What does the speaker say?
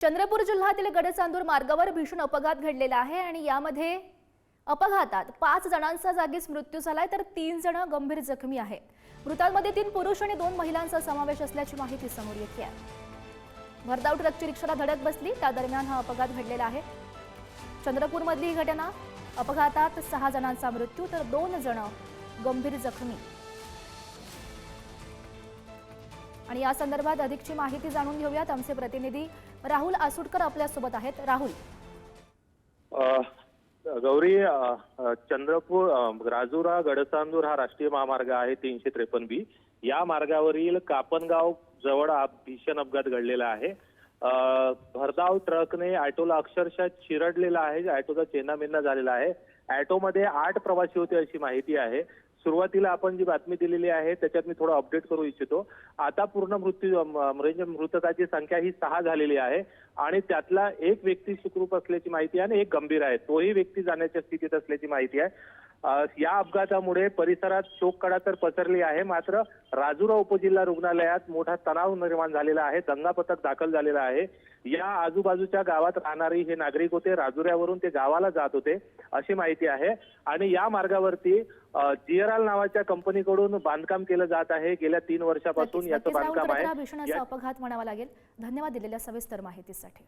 चंद्रपूर जिल्ह्यातील गडचांदूर मार्गावर भीषण अपघात घडलेला आहे आणि यामध्ये अपघातात पाच जणांचा जागीच मृत्यू झालाय तर तीन जण गंभीर जखमी आहे मृतांमध्ये तीन पुरुष आणि दोन महिलांचा समावेश असल्याची माहिती समोर येते आहे. भरधाव ट्रकची रिक्षाला धडक बसली त्या दरम्यान हा अपघात घडलेला आहे. चंद्रपूरमधली ही घटना अपघातात सहा जणांचा मृत्यू तर दोन जण गंभीर जखमी आणि या संदर्भात अधिकची माहिती जाणून घेऊयात आमचे प्रतिनिधी राहुल आसुटकर आपल्यासोबत आहेत. राहुल. गौरी चंद्रपूर राजुरा गडचांदूर हा राष्ट्रीय महामार्ग आहे तीनशे त्रेपन्न बी. या मार्गावरील कापनगाव जवळ भीषण अपघात घडलेला आहे. भरधाव ट्रकने ऑटोला अक्षरशः चिरडलेला आहे ऑटोचा चेन्नामेन्ना झालेला आहे. ऑटोमध्ये आठ प्रवासी होते अशी माहिती आहे. सुरुवातीला आपण जी बातमी दिलेली आहे त्याच्यात मी थोडं अपडेट करू इच्छितो. आता पूर्ण मृत्यू म्हणजे मृतकाची संख्या ही सहा झालेली आहे आणि त्यातला एक व्यक्ती सुखरूप असल्याची माहिती आहे आणि एक गंभीर आहे. तोही व्यक्ती जाण्याच्या स्थितीत असल्याची माहिती आहे. या अपघातामुळे परिसरात शोककडा तर पसरली आहे. मात्र राजुरा उपजिल्हा रुग्णालयात मोठा तणाव निर्माण झालेला आहे. दंगा पथक दाखल झालेला आहे. या आजूबाजूच्या गावात राहणारी हे नागरिक होते. राजुऱ्यावरून ते गावाला जात होते अशी माहिती आहे. आणि या मार्गावरती जीआरएल नावाच्या कंपनीकडून बांधकाम केलं जात आहे. गेल्या तीन वर्षापासून याचं बांधकाम आहे. भीषण या- असा अपघात म्हणावा लागेल. धन्यवाद दिलेल्या सविस्तर माहितीसाठी.